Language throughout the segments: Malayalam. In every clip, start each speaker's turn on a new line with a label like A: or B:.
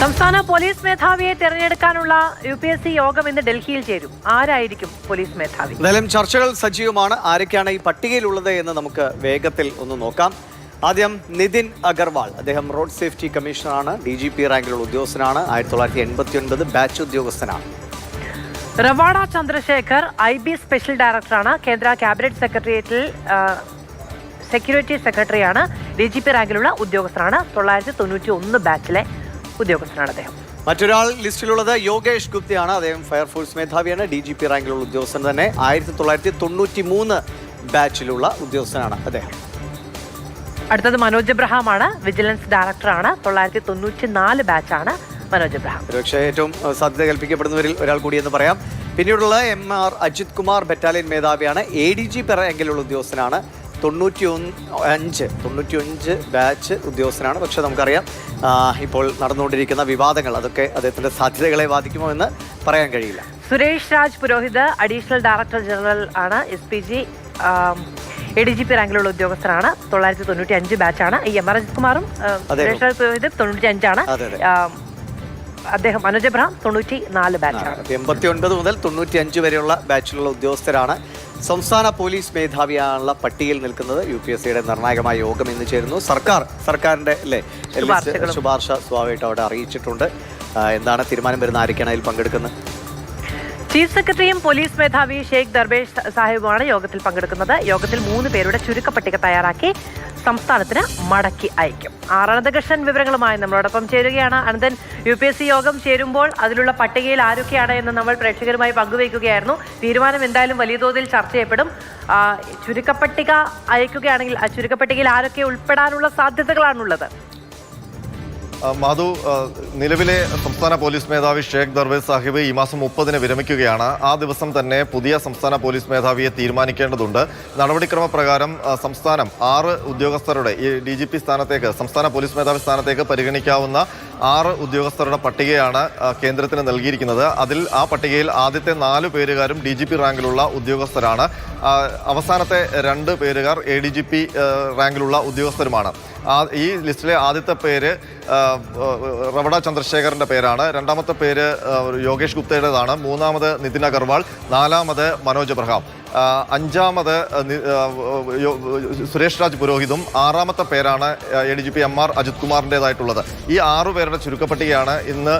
A: സംസ്ഥാന പോലീസ് മേധാവിയെ തെരഞ്ഞെടുക്കാനുള്ള യു പി എസ് സി യോഗം ഇന്ന് ഡൽഹിയിൽ ചേരും. ആരായിരിക്കും പോലീസ് മേധാവി?
B: എന്തായാലും ചർച്ചകൾ സജീവമാണ്. ആരൊക്കെയാണ് ഈ പട്ടികയിലുള്ളത് എന്ന് നമുക്ക് വേഗത്തിൽ ഒന്ന് നോക്കാം. ആദ്യം നിതിൻ അഗർവാൾ. അദ്ദേഹം റോഡ് സേഫ്റ്റി കമ്മീഷണറാണ്. ഡി ജി പി റാങ്കിലുള്ള ഉദ്യോഗസ്ഥനാണ്. ആയിരത്തി തൊള്ളായിരത്തി എൺപത്തി ഒൻപത് ബാച്ച് ഉദ്യോഗസ്ഥനാണ്.
A: Ravada Chandrasekhar I B special ഡയറക്ടറാണ്. കേന്ദ്ര ക്യാബിനറ്റ് സെക്രട്ടേറിയറ്റിൽ സെക്യൂരിറ്റി സെക്രട്ടറിയാണ്. ഡി ജി പി റാങ്കിലുള്ള ഉദ്യോഗസ്ഥനാണ്. തൊള്ളായിരത്തി തൊണ്ണൂറ്റി ഒന്ന് ബാച്ചിലെ ഉദ്യോഗസ്ഥനാണ് അദ്ദേഹം.
B: മറ്റൊരാൾ ലിസ്റ്റിലുള്ളത് യോഗേഷ് ഗുപ്തയാണ്. അദ്ദേഹം ഫയർഫോഴ്സ് മേധാവിയാണ്. ഡി ജി പി റാങ്കിലുള്ള ഉദ്യോഗസ്ഥൻ തന്നെ. ആയിരത്തി തൊള്ളായിരത്തി തൊണ്ണൂറ്റി മൂന്ന് ബാച്ചിലുള്ള ഉദ്യോഗസ്ഥനാണ് അദ്ദേഹം.
A: അടുത്തത് മനോജ് എബ്രഹാമാണ്. വിജിലൻസ് ഡയറക്ടറാണ് തൊള്ളായിരത്തി തൊണ്ണൂറ്റി നാല് ബാച്ചാണ് മനോജ് എബ്രഹാം.
B: ഒരുപക്ഷെ ഏറ്റവും സാധ്യത കൽപ്പിക്കപ്പെടുന്നവരിൽ ഒരാൾ കൂടിയെന്ന് പറയാം. പിന്നീടുള്ള M R Ajith Kumar battalion മേധാവിയാണ്. A D G റാങ്കിലുള്ള ഉദ്യോഗസ്ഥനാണ് തൊണ്ണൂറ്റി ഒന്ന് അഞ്ച് തൊണ്ണൂറ്റി അഞ്ച് ബാച്ച് ഉദ്യോഗസ്ഥനാണ്. പക്ഷേ നമുക്കറിയാം ഇപ്പോൾ നടന്നുകൊണ്ടിരിക്കുന്ന വിവാദങ്ങൾ അതൊക്കെ അദ്ദേഹത്തിന്റെ സാധ്യതകളെ ബാധിക്കുമോ എന്ന് പറയാൻ കഴിയില്ല.
A: Suresh Raj Purohit additional director general ആണ് S P G A D G P റാങ്കിലുള്ള ഉദ്യോഗസ്ഥനാണ്. തൊള്ളായിരത്തി തൊണ്ണൂറ്റി അഞ്ച് ബാച്ചാണ്. ഈ എം ആർ അജിത് കുമാറും സുരേഷ് രാജ് പുരോഹിത് തൊണ്ണൂറ്റി അഞ്ചാണ്. അദ്ദേഹം മനോജ് എബ്രഹാം തൊണ്ണൂറ്റി നാല് ബാച്ചാണ്.
B: എൺപത്തി ഒൻപത് മുതൽ തൊണ്ണൂറ്റി അഞ്ച് വരെയുള്ള ബാച്ചിലുള്ള ഉദ്യോഗസ്ഥരാണ് സംസ്ഥാന പോലീസ് മേധാവിയാണുള്ള പട്ടികയിൽ നിൽക്കുന്നത് യു പി എസ് സിയുടെ നിർണായകമായ യോഗം ഇന്ന് ചേരുന്നു. സർക്കാർ സർക്കാരിന്റെ അല്ലേ. ശുപാർശ സ്വാഭാവികമായിട്ട് അവിടെ അറിയിച്ചിട്ടുണ്ട്. എന്താണ് തീരുമാനം വരുന്ന ആരൊക്കെയാണ് അതിൽ പങ്കെടുക്കുന്നത്?
A: ചീഫ് സെക്രട്ടറിയും പോലീസ് മേധാവി ഷെയ്ഖ് ദർബേഷ് സാഹിബുമാണ് യോഗത്തിൽ പങ്കെടുക്കുന്നത്. യോഗത്തിൽ മൂന്ന് പേരുടെ ചുരുക്കപ്പട്ടിക തയ്യാറാക്കി സംസ്ഥാനത്തിന് മടക്കി അയക്കും. ആർ അനന്തകൃഷ്ണൻ വിവരങ്ങളുമായി നമ്മളോടൊപ്പം ചേരുകയാണ്. Ananthan U P S C യോഗം ചേരുമ്പോൾ അതിലുള്ള പട്ടികയിൽ ആരൊക്കെയാണ് എന്ന് നമ്മൾ പ്രേക്ഷകരുമായി പങ്കുവയ്ക്കുകയായിരുന്നു. തീരുമാനം എന്തായാലും വലിയ തോതിൽ ചർച്ച ചെയ്യപ്പെടും. ചുരുക്കപ്പട്ടിക അയക്കുകയാണെങ്കിൽ ആ ചുരുക്കപ്പട്ടികയിൽ ആരൊക്കെ ഉൾപ്പെടാനുള്ള സാധ്യതകളാണുള്ളത്?
C: മാധു നിലവിലെ സംസ്ഥാന പോലീസ് മേധാവി ഷേഖ് ദർവേസ് സാഹിബ് ഈ മാസം മുപ്പതിന് വിരമിക്കുകയാണ്. ആ ദിവസം തന്നെ പുതിയ സംസ്ഥാന പോലീസ് മേധാവിയെ തീരുമാനിക്കേണ്ടതുണ്ട്. നടപടിക്രമ പ്രകാരം സംസ്ഥാനം ആറ് ഉദ്യോഗസ്ഥരുടെ ഈ ഡി സ്ഥാനത്തേക്ക് സംസ്ഥാന പോലീസ് മേധാവി സ്ഥാനത്തേക്ക് പരിഗണിക്കാവുന്ന ആറ് ഉദ്യോഗസ്ഥരുടെ പട്ടികയാണ് കേന്ദ്രത്തിന് നൽകിയിരിക്കുന്നത്. അതിൽ ആ പട്ടികയിൽ ആദ്യത്തെ നാല് പേരുകാരും ഡി ജി പി റാങ്കിലുള്ള ഉദ്യോഗസ്ഥരാണ്. അവസാനത്തെ രണ്ട് പേരുകാർ എ ഡി ജി പി റാങ്കിലുള്ള ഉദ്യോഗസ്ഥരുമാണ്. ഈ ലിസ്റ്റിലെ ആദ്യത്തെ പേര് റവട ചന്ദ്രശേഖറിന്റെ പേരാണ്. രണ്ടാമത്തെ പേര് യോഗേഷ് ഗുപ്തയുടേതാണ്. മൂന്നാമത് നിതിൻ അഗർവാൾ. നാലാമത് മനോജ് എബ്രഹാം ആ, അഞ്ചാമത് സുരേഷ് രാജ് പുരോഹിതും ആറാമത്തെ പേരാണ് A D G P M R Ajith കുമാറിന്റെതായിട്ടുള്ളത് ഈ ആറു പേരുടെ ചുരുക്കപ്പട്ടികയാണ് ഇന്ന്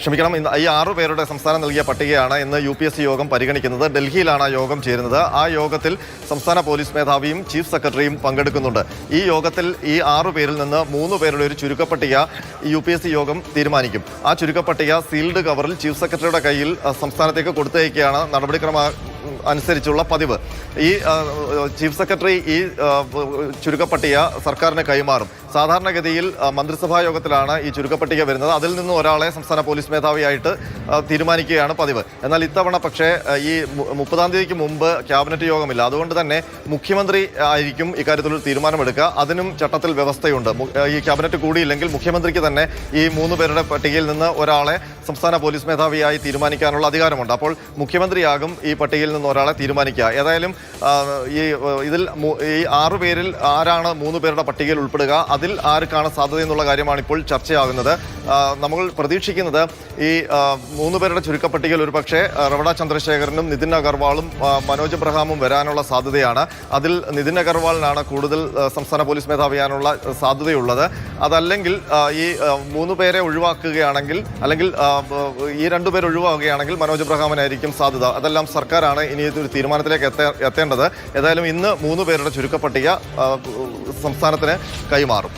C: ക്ഷമിക്കണം ഇന്ന് ഈ ആറു പേരുടെ സംസ്ഥാനം നൽകിയ പട്ടികയാണ് ഇന്ന് യു പി എസ് സി യോഗം പരിഗണിക്കുന്നത്. ഡൽഹിയിലാണ് ആ യോഗം ചേരുന്നത്. ആ യോഗത്തിൽ സംസ്ഥാന പോലീസ് മേധാവിയും ചീഫ് സെക്രട്ടറിയും പങ്കെടുക്കുന്നുണ്ട്. ഈ യോഗത്തിൽ ഈ ആറു പേരിൽ നിന്ന് മൂന്ന് പേരുടെ ഒരു ചുരുക്കപ്പട്ടിക യു പി എസ് സി യോഗം തീരുമാനിക്കും. ആ ചുരുക്കപ്പട്ടിക സീൽഡ് കവറിൽ ചീഫ് സെക്രട്ടറിയുടെ കയ്യിൽ സംസ്ഥാനത്തേക്ക് കൊടുത്തയക്കുകയാണ്. നടപടിക്രമ അനുസരിച്ചുള്ള പതിവ്. ഈ ചീഫ് സെക്രട്ടറി ഈ ചുരുക്കപ്പട്ടിക സർക്കാരിന് കൈമാറും. സാധാരണഗതിയിൽ മന്ത്രിസഭാ യോഗത്തിലാണ് ഈ ചുരുക്കപ്പട്ടിക വരുന്നത്. അതിൽ നിന്നും ഒരാളെ സംസ്ഥാന പോലീസ് മേധാവിയായിട്ട് തീരുമാനിക്കുകയാണ് പതിവ്. എന്നാൽ ഇത്തവണ പക്ഷേ ഈ മുപ്പതാം തീയതിക്ക് മുമ്പ് ക്യാബിനറ്റ് യോഗമില്ല. അതുകൊണ്ട് തന്നെ മുഖ്യമന്ത്രി ആയിരിക്കും ഇക്കാര്യത്തിൽ ഒരു തീരുമാനമെടുക്കുക. അതിനും ചട്ടത്തിൽ വ്യവസ്ഥയുണ്ട്. ഈ ക്യാബിനറ്റ് കൂടിയില്ലെങ്കിൽ മുഖ്യമന്ത്രിക്ക് തന്നെ ഈ മൂന്ന് പേരുടെ പട്ടികയിൽ നിന്ന് ഒരാളെ സംസ്ഥാന പോലീസ് മേധാവിയായി തീരുമാനിക്കാനുള്ള അധികാരമുണ്ട്. അപ്പോൾ മുഖ്യമന്ത്രിയാകും ഈ പട്ടികയിൽ നിന്ന് ഒരാളെ തീരുമാനിക്കുക. ഏതായാലും ഈ ഇതിൽ ഈ ആറു പേരിൽ ആരാണ് മൂന്ന് പേരുടെ പട്ടികയിൽ ഉൾപ്പെടുക അതിൽ ആർക്കാണ് സാധ്യത എന്നുള്ള കാര്യമാണ് ഇപ്പോൾ ചർച്ചയാകുന്നത്. നമ്മൾ പ്രതീക്ഷിക്കുന്നത് ഈ മൂന്ന് പേരുടെ ചുരുക്കപ്പട്ടികയിൽ ഒരു പക്ഷേ റവട ചന്ദ്രശേഖരനും നിതിൻ അഗർവാളും മനോജ് എബ്രഹാമും വരാനുള്ള സാധ്യതയാണ്. അതിൽ നിതിൻ അഗർവാളിനാണ് കൂടുതൽ സംസ്ഥാന പോലീസ് മേധാവിയാനുള്ള സാധ്യതയുള്ളത്. അതല്ലെങ്കിൽ ഈ മൂന്ന് പേരെ ഒഴിവാക്കുകയാണെങ്കിൽ അല്ലെങ്കിൽ ഈ രണ്ടു പേര് ഒഴിവാക്കുകയാണെങ്കിൽ മനോജ് എബ്രഹാമിനായിരിക്കും സാധ്യത. അതെല്ലാം സർക്കാരാണ് ഇനി ഒരു തീരുമാനത്തിലേക്ക് എത്തേ- എത്തേണ്ടത്. ഏതായാലും ഇന്ന് മൂന്ന് പേരുടെ ചുരുക്കപ്പട്ടിക സംസ്ഥാനത്തിന് കൈമാറും.